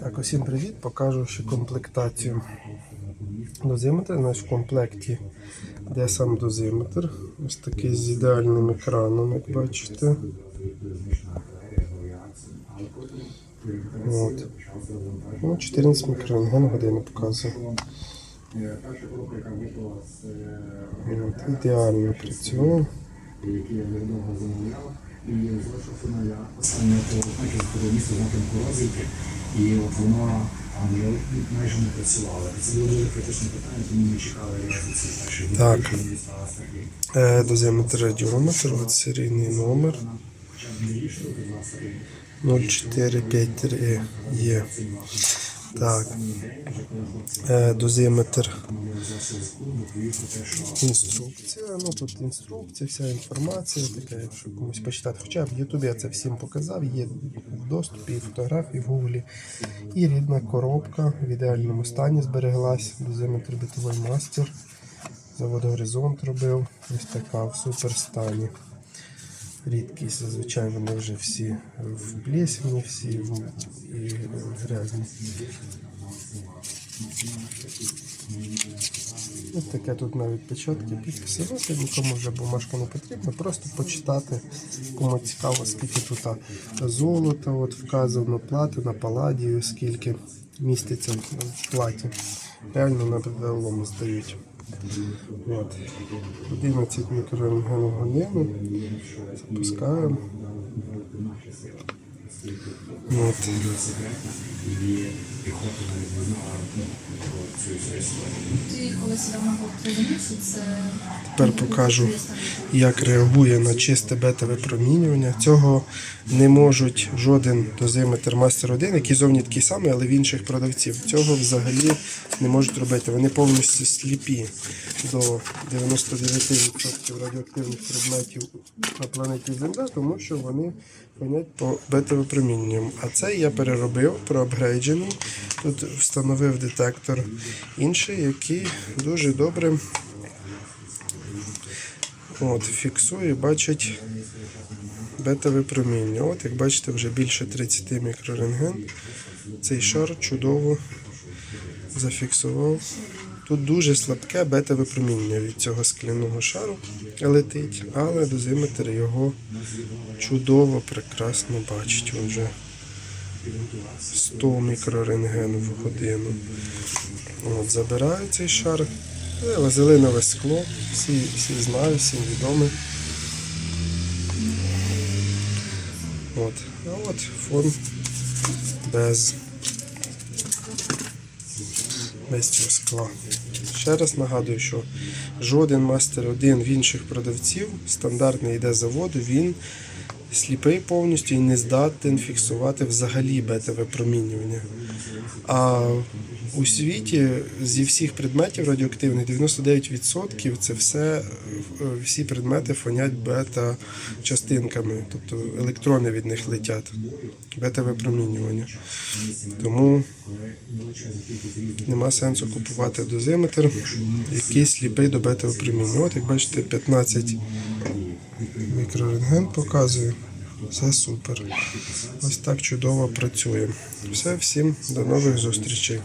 Так, усім привіт. Покажу ще комплектацію дозиметра. Значить, в комплекті де сам дозиметр. Ось такий з ідеальним екраном, як бачите. От. Ну, 14 мікрорентген годину показує. От, ідеально працює. Замовляв, і залишив фіналя з напрямку розвідки, і от воно майже не працювало. Це було дуже критичне питання, тому ми чекали перших Так. Е, дозиметр радіометр, от серійний номер. Хоча б не рішили, будь ласка, 0453 є. Так. Дозиметр Інструкція, ну тут інструкція, вся інформація, така, якщо комусь почитати. Хоча в Ютубі я це всім показав, є в доступі, і фотографії в Гуглі. І рідна коробка в ідеальному стані збереглась. Дозиметр битовий мастер. Завод Горизонт робив. Ось така в супер стані. Рідкість, зазвичай вони вже всі в плесені, всі в, і грязні. Ось таке тут навіть печатки, підписи. Ну, нікому вже бумажка не потрібна, просто почитати, кому цікаво, скільки тут золота, от вказано, платина, паладію, скільки міститься в платі. Реально на підвелому здають. От. 11 мікрорентген в годину. Запускаємо. От. Тепер покажу, як реагує на чисте бета випромінювання. Цього не можуть жоден дозиметр Master 1, який зовні такий самий, але в інших продавців. Цього взагалі не можуть робити. Вони повністю сліпі до 99% радіоактивних предметів на планеті Земля, тому що вони фонять по бета-випромінюванням. А це я переробив, проапгрейджений. Тут встановив детектор інший, який дуже добре От, фіксує, бачить бета-випроміння. От, як бачите, вже більше 30 мікрорентген. Цей шар чудово зафіксував. Тут дуже слабке бета-випроміння від цього скляного шару летить, але дозиметр його чудово, прекрасно бачить. Він вже 100 мікрорентген в годину. От, забираю цей шар. Це вазелинове скло, всі, всі знають, всім відоме. От. А от фон без, без цього скла. Ще раз нагадую, що жоден мастер 1 в інших продавців, стандартний йде заводу, він сліпий повністю і не здатен фіксувати взагалі бета-випромінювання. А у світі зі всіх предметів радіоактивних 99% це все, е, всі предмети фонять бета-частинками, тобто електрони від них летять, бета-випромінювання. Тому нема сенсу купувати дозиметр, який сліпий до бета-випромінювання. От як бачите, 15 мікрорентген показує. Все супер. Ось так чудово працює. Все, всім до нових зустрічей.